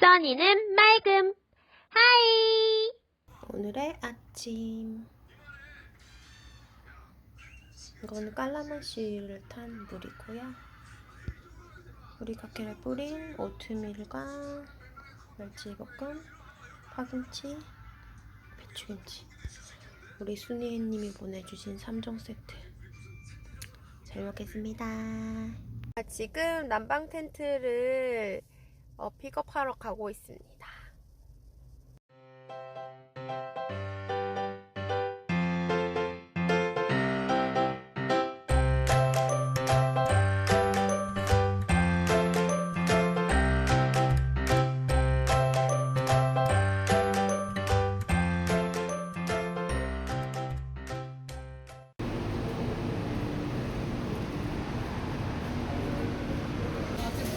써니는 맑음. 하이. 오늘의 아침. 이거는 깔라맛시를 탄 물이고요. 우리가게를 뿌린 오트밀과 멸치볶음, 파김치, 배추김치. 우리 순이님이 보내주신 3종 세트. 잘 먹겠습니다. 아, 지금 난방 텐트를 어, 픽업하러 가고 있습니다.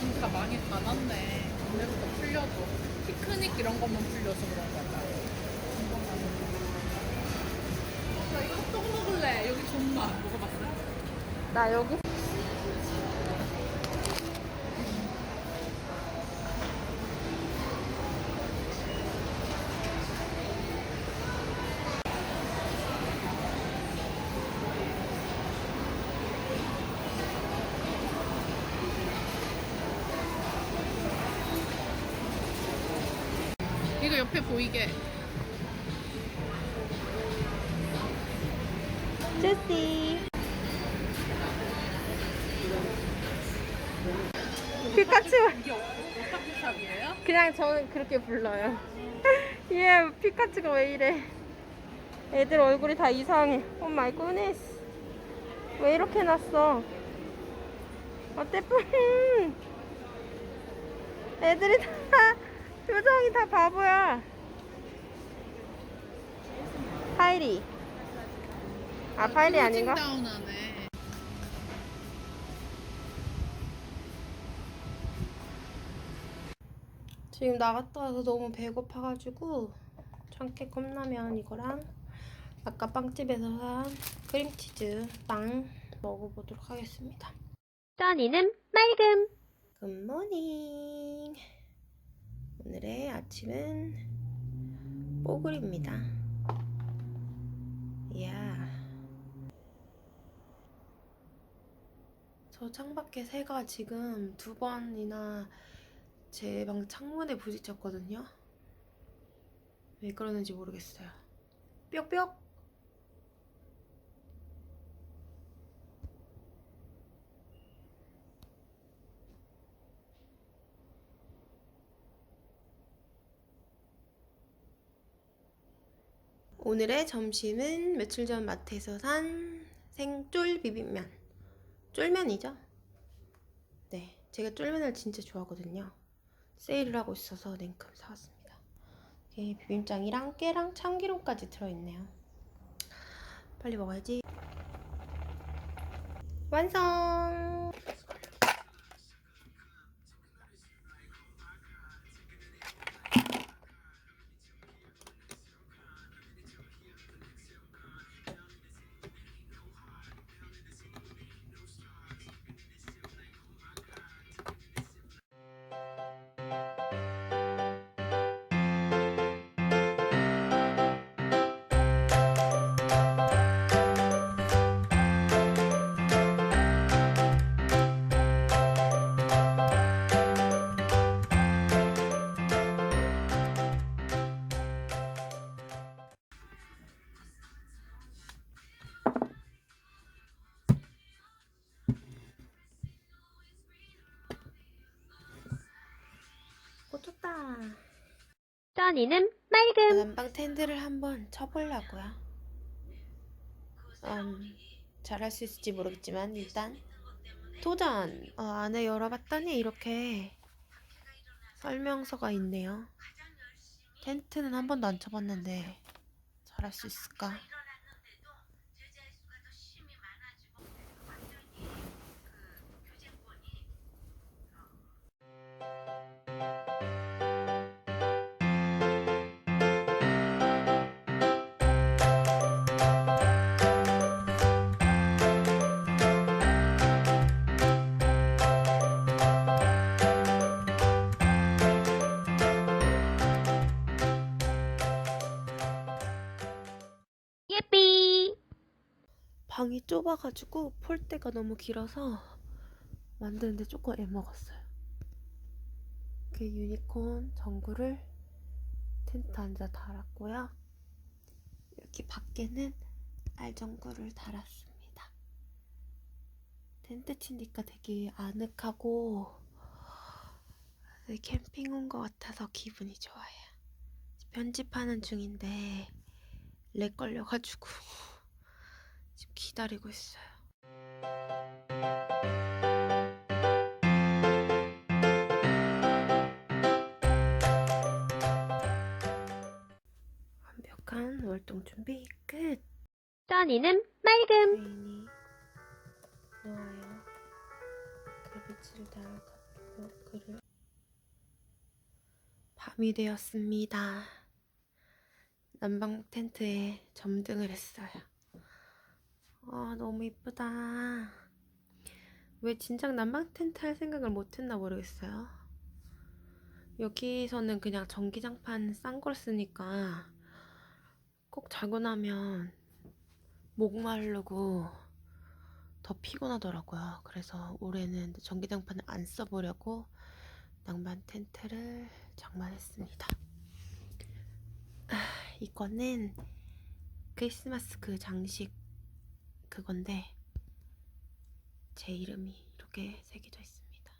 문다 많이 닫았네. 오늘부터 풀려도 피크닉 이런 것만 풀려서 그런가 봐. 나 이거 핫도그 먹을래. 여기 존나 먹어봤어. 나 여기 옆에 보이게. 주시 피카츄 오타쿠샵이에요? 그냥 저는 그렇게 불러요. 얘 피카츄가 왜 이래. 애들 얼굴이 다 이상해. 오 마이 굿네스. 왜 이렇게 해놨어? 어때? 뿔 애들이 다 표정이 다 바보야 파이리 아 파이리 아닌가? 다운하네. 지금 나갔다 와서 너무 배고파가지고 참깨 컵라면 이거랑 아까 빵집에서 산 크림치즈 빵 먹어보도록 하겠습니다. 써니는 맑음. 굿모닝. 오늘의 아침은 뽀글입니다. 이야. 저 창밖에 새가 지금 두 번이나 제 방 창문에 부딪혔거든요. 왜 그러는지 모르겠어요. 뾱뾱. 오늘의 점심은 며칠 전 마트에서 산 생쫄 비빔면. 쫄면이죠? 네, 제가 쫄면을 진짜 좋아하거든요. 세일을 하고 있어서 냉큼 사왔습니다. 이게 비빔장이랑 깨랑 참기름까지 들어있네요. 빨리 먹어야지. 완성! 써니는 맑음. 난방 텐트를 한번 쳐보려고요. 음, 잘할 수 있을지 모르겠지만 일단 도전! 어, 안에 열어봤더니 이렇게 설명서가 있네요. 텐트는 한 번도 안 쳐봤는데 잘할 수 있을까? 방이 좁아가지고 폴대가 너무 길어서 만드는데 조금 애먹었어요. 그 유니콘 전구를 텐트 안에 달았고요. 여기 밖에는 알전구를 달았습니다. 텐트 치니까 되게 아늑하고 캠핑 온 것 같아서 기분이 좋아요. 편집하는 중인데 렉 걸려가지고 지금 기다리고 있어요. 완벽한 월동 준비 끝. 써니는 맑음. 주인이 나와요. 글비치를 달아가지고 글을 밤이 되었습니다. 난방 텐트에 점등을 했어요. 아 너무 이쁘다. 왜 진작 난방 텐트 할 생각을 못했나 모르겠어요. 여기서는 그냥 전기장판 싼 걸 쓰니까 꼭 자고 나면 목마르고 더 피곤하더라고요. 그래서 올해는 전기장판을 안 써보려고 낭만 텐트를 장만했습니다. 아, 이거는 크리스마스 그 장식 그건데 제 이름이 이렇게 새겨져 있습니다.